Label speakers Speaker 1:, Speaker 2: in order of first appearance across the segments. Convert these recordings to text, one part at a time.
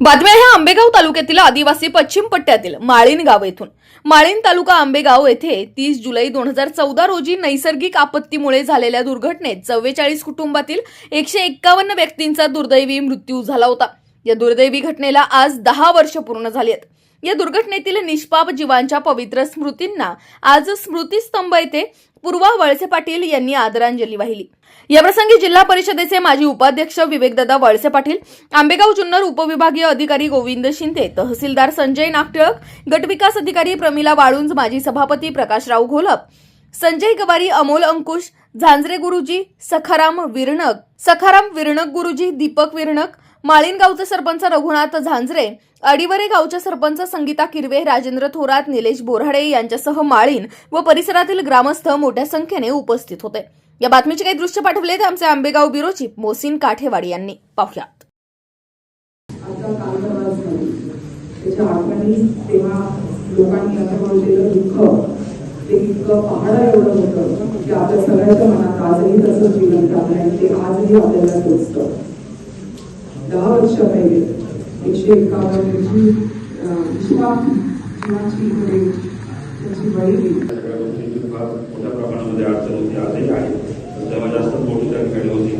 Speaker 1: बातम्या ह्या आंबेगाव तालुक्यातील आदिवासी पश्चिम पट्ट्यातील माळीन गाव येथून. माळीन तालुका आंबेगाव येथे तीस जुलै दोन हजार चौदा रोजी नैसर्गिक आपत्तीमुळे झालेल्या दुर्घटनेत चव्वेचाळीस कुटुंबातील एकशे एक्कावन्न व्यक्तींचा दुर्दैवी मृत्यू झाला होता. या दुर्दैवी घटनेला आज दहा वर्ष पूर्ण झाली आहेत या दुर्घटनेतील निष्पाप जीवांच्या पवित्र स्मृतींना आज स्मृतीस्तंभ येथे पूर्वा वळसे पाटील यांनी आदरांजली वाहिली. याप्रसंगी जिल्हा परिषदेचे माजी उपाध्यक्ष विवेकदादा वळसे पाटील आंबेगाव जुन्नर उपविभागीय अधिकारी गोविंद शिंदे तहसीलदार संजय नागटिळक गटविकास अधिकारी प्रमिला वाळुंज माजी सभापती प्रकाशराव घोलप संजय गवारी अमोल अंकुश झांजरे गुरुजी सखाराम विरणक सखाराम विरणक गुरुजी दीपक विरणक माळीनगावचे सरपंच रघुनाथ झांजरे अडिवरे गावच्या सरपंच संगीता किरवे राजेंद्र थोरात निलेश बोराडे यांच्यासह माळीन व परिसरातील ग्रामस्थ मोठ्या संख्येने उपस्थित होते. या बातमीचे काही दृश्य पाठवले ते आमचे आंबेगाव ब्युरो चीफ काठेवाडी यांनी. पाहुयात.
Speaker 2: ते दहा वर्ष पहिले एकशे एकावन्नची त्याची बळी
Speaker 3: सगळ्या गोष्टींची फार मोठ्या प्रमाणामध्ये अडचण होती आजही आहे पण तेव्हा जास्त मोठी त्या ठिकाणी होती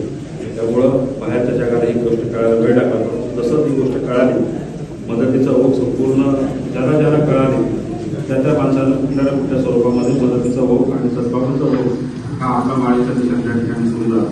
Speaker 3: त्यामुळं बाहेरच्या जगाला ही गोष्ट कळायला वेळ लागला जसं ती गोष्ट कळाली मदतीचा ओघ संपूर्ण ज्यांना ज्याला कळाली त्या त्या माणसानं कुठल्या कुठल्या स्वरूपामध्ये मदतीचा ओघ आणि सद्भावनाचा ओघ हा आपला माळीच्या त्या ठिकाणी सुरू झाला.